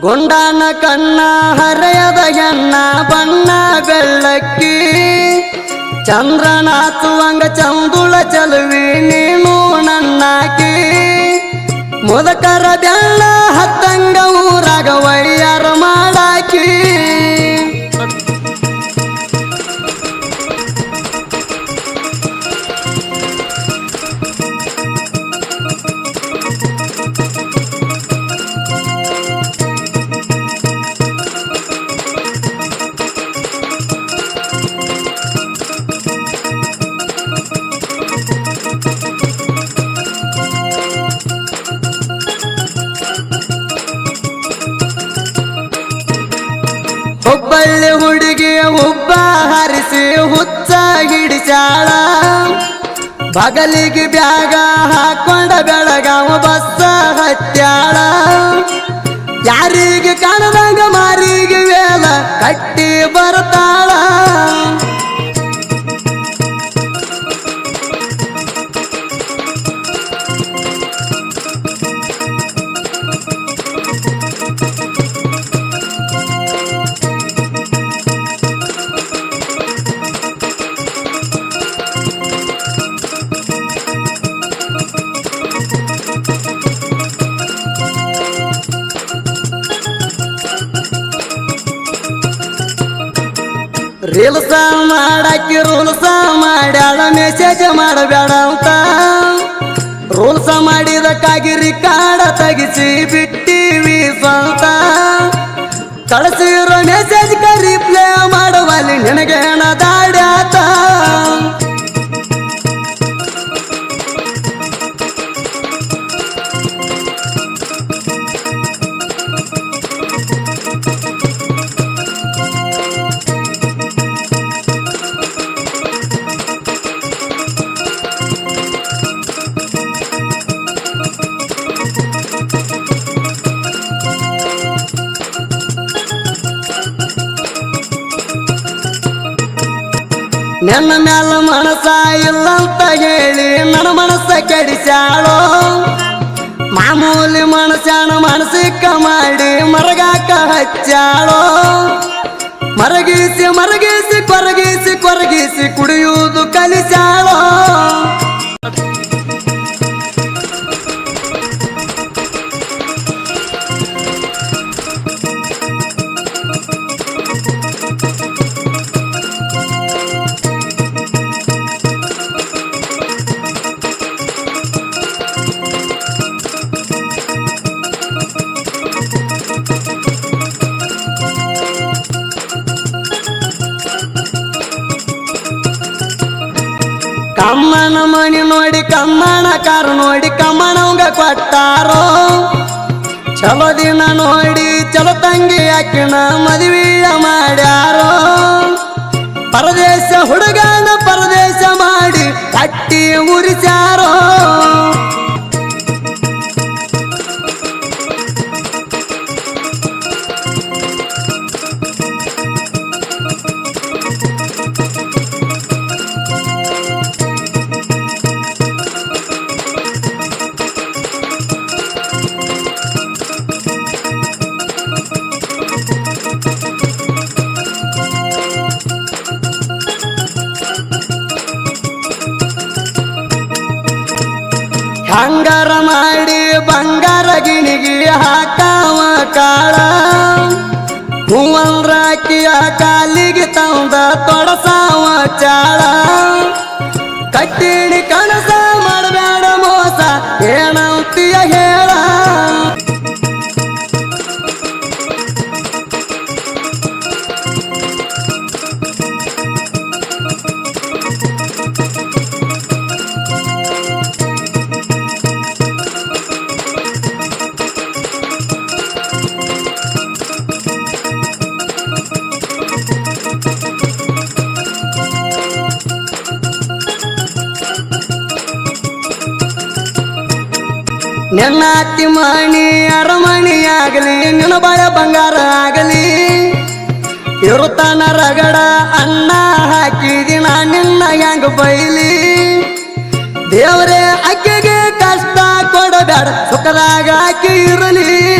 ಗುಂಡನ ಕಣ್ಣ, ಹರೆಯದ ಎಣ್ಣ ಬಣ್ಣ ಬೆಳ್ಳಕ್ಕಿ. ಚಂದ್ರನಾಥುವಂಗ ಚಂದುಳ ಚಲುವಿ, ನೀನು ನನ್ನಾಕಿ. ಮುದಕರ ಬೆಳ್ಳ ಹತ್ತಂಗ ಊರಾಗ ವೈಯಾರ ಮಾಡಾಕಿ ಹಿಡಿಸಾಳ ಬಗಲಿಗೆ ಬ್ಯಾಗ ಹಾಕೊಂಡ ರೀಲ್ಸ ಮಾಡಾಕಿ ರೂಲ್ಸ ಮಾಡ್ಯಾಳ ಮೆಸೇಜ್ ಮಾಡಬೇಡ ಅಂತ. ರೂಲ್ಸ ಮಾಡಿದಕ್ಕಾಗಿ ರಿಕಾರ್ಡ ತೆಗಿಸಿ ಬಿಟ್ಟಿವಿ ಸ್ವಂತ. ಕಳಿಸಿರೋ ಮೆಸೇಜ್ ರಿಪ್ಲೈ ಮಾಡುವಲ್ಲಿ ನಿನಗೇನ ದಾಡ್ಯಾತ. ನನ್ನ ಮ್ಯಾಲ ಮನಸ ಇಲ್ಲಂತ ಹೇಳಿ ನನ್ನ ಮನಸ್ಸ ಕೆಡಿಸ್ಯಾಳೋ? ಮಾಮೂಲಿ ಮನಸ್ಸಾನ ಮನಸ್ಸಿಕ್ಕ ಮಾಡಿ ಮರಗಾಕ ಹಚ್ಚಾಳೋ ಮರಗಿಸಿ ಮರಗೀಸಿ, ಕೊರಗೀಸಿ ಕೊರಗೀಸಿ ಕುಡಿಯುವುದು ಕಲಿಸ್ಯಾಳೋ? ಕಮ್ಮನ ಮಣಿ ನೋಡಿ ಕಮ್ಮಣ ಕಾರು ನೋಡಿ ಕಮ್ಮಣವಂಗ ಕೊಟ್ಟಾರೋ? ಚಲೋ ದಿನ ನೋಡಿ, ಚಲೋ ತಂಗಿ ಅಕ್ಕಿನ ಮದುವೆಯ ಮಾಡ್ಯಾರೋ? ಪರದೇಶ ಹುಡುಗನ ಹಂಗಾರ ಮಾಡಿ ಬಂಗಾರ ಗಿಣಿಗಿ ಹಾಕಾವ ಕಾಳ. ಹೂವಂದ್ರಾಕಿಯ ಕಾಲಿಗೆ ತಂದ ತೊಡಸಾವ ಚಾಳ. ಕಟ್ಟಿಣಿ ಕನಸ ಮಾಡಬೇಡ ಮೋಸ ಏನಂತೀಯ ನಿನ್ನ ಅತ್ತಿ ಮಣಿ ಅರಮಣಿ ಆಗಲಿ ನಿನ್ನ ಬಳೆ ಬಂಗಾರ ಆಗಲಿ. ಇರುತ್ತಾನ ರಗಡ ಅನ್ನ ಹಾಕಿದಿನ ನಿನ್ನ ಹೆಂಗ ಬೈಲಿ. ದೇವರೇ, ಅಕ್ಕಿಗೆ ಕಷ್ಟ ಕೊಡಬೇಡ, ಸುಖದಾಗ ಆಕಿ ಇರಲಿ.